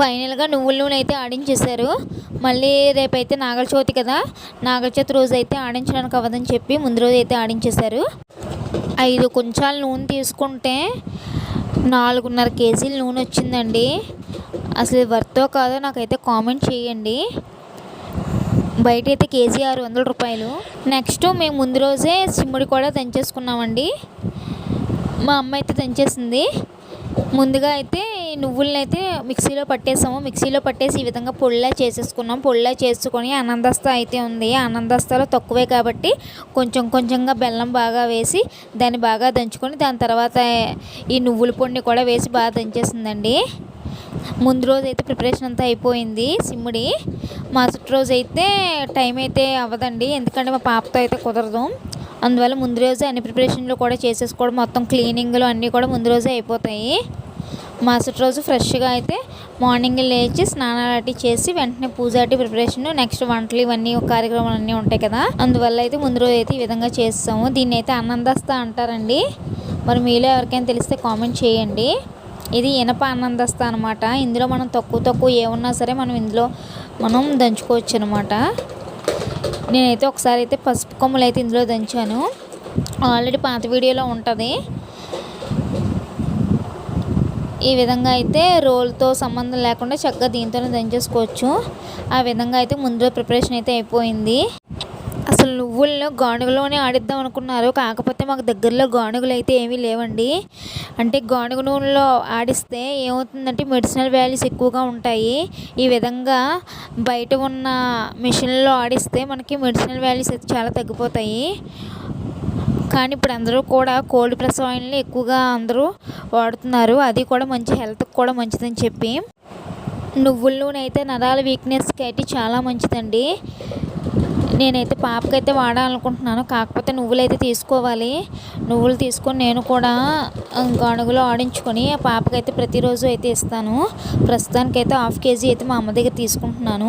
ఫైనల్గా నువ్వుల నూనె అయితే ఆడించేశారు. మళ్ళీ రేపైతే నాగల చవితి కదా. నాగల చవితి రోజు అయితే ఆడించడానికి అవ్వదని చెప్పి ముందు రోజు అయితే ఆడించేశారు. ఐదు కొంచాల నూనె తీసుకుంటే నాలుగున్నర కేజీల నూనె వచ్చిందండి. అసలు వర్తో కాదో నాకైతే కామెంట్ చేయండి. బయట అయితే కేజీ ఆరు వందల రూపాయలు. నెక్స్ట్ మేము ముందు రోజే సిమ్ముడి కూడా దంచేసుకున్నామండి మా అమ్మ అయితే దంచేసింది ముందుగా అయితే నువ్వులను అయితే మిక్సీలో పట్టేసాము. మిక్సీలో పట్టేసి ఈ విధంగా పొడిలా చేసేసుకున్నాం. పొడిలా చేసుకొని అనందస్త అయితే ఉంది. ఆనందస్తాలో తక్కువే కాబట్టి కొంచెం కొంచెంగా బెల్లం బాగా వేసి దాన్ని బాగా దంచుకొని దాని తర్వాత ఈ నువ్వుల పొడిని కూడా వేసి బాగా దంచేసిందండి. ముందు రోజు అయితే ప్రిపరేషన్ అంతా అయిపోయింది సిమ్ముడి. మరుసటి రోజు అయితే టైం అయితే అవ్వదండి. ఎందుకంటే మా పాపతో అయితే కుదరదు. అందువల్ల ముందు రోజే అన్ని ప్రిపరేషన్లు కూడా చేసేసుకోవడం మొత్తం క్లీనింగ్లు అన్నీ కూడా ముందు రోజే అయిపోతాయి. మరుసటి రోజు ఫ్రెష్గా అయితే మార్నింగ్ లేచి స్నానాలు అటు చేసి వెంటనే పూజ అటు ప్రిపరేషన్ నెక్స్ట్ వంటలు ఇవన్నీ కార్యక్రమాలు అన్నీ ఉంటాయి కదా. అందువల్ల అయితే ముందు రోజు అయితే ఈ విధంగా చేస్తాము. దీన్ని అయితే అన్నందస్త అంటారండి. మరి మీలో ఎవరికైనా తెలిస్తే కామెంట్ చేయండి. ఇది ఇనప ఆనందస్తా అనమాట ఇందులో మనం తక్కువ తక్కువ ఏమున్నా సరే మనం ఇందులో మనం దంచుకోవచ్చు అనమాట నేనైతే ఒకసారి అయితే పసుపు కొమ్మలు అయితే ఇందులో దంచాను. ఆల్రెడీ పాత వీడియోలో ఉంటుంది. ఈ విధంగా అయితే రోల్తో సంబంధం లేకుండా చక్కగా దీంతోనే దంచేసుకోవచ్చు. ఆ విధంగా అయితే ముందులో ప్రిపరేషన్ అయితే అయిపోయింది. అసలు నువ్వుల్లో గానుగలోనే ఆడిద్దాం అనుకున్నారు. కాకపోతే మాకు దగ్గరలో గానుగలు అయితే ఏమీ లేవండి. అంటే గానుగ నూనెలో ఆడిస్తే ఏమవుతుందంటే మెడిసినల్ వాల్యూస్ ఎక్కువగా ఉంటాయి. ఈ విధంగా బయట ఉన్న మిషన్లో ఆడిస్తే మనకి మెడిసినల్ వాల్యూస్ అయితే చాలా తగ్గిపోతాయి. కానీ ఇప్పుడు అందరూ కూడా కోల్డ్ ప్రెస్ ఆయిల్ని ఎక్కువగా అందరూ వాడుతున్నారు. అది కూడా మంచి హెల్త్కి కూడా మంచిదని చెప్పి. నువ్వుల నూనె అయితే నరాల వీక్నెస్కి అయితే చాలా మంచిదండి. నేనైతే పాపకైతే వాడాలనుకుంటున్నాను. కాకపోతే నువ్వులైతే తీసుకోవాలి. నువ్వులు తీసుకొని నేను కూడా గణగులో ఆడించుకొని ఆ పాపకైతే ప్రతిరోజు అయితే ఇస్తాను. ప్రస్తుతానికైతే హాఫ్ కేజీ అయితే మా అమ్మ దగ్గర తీసుకుంటున్నాను.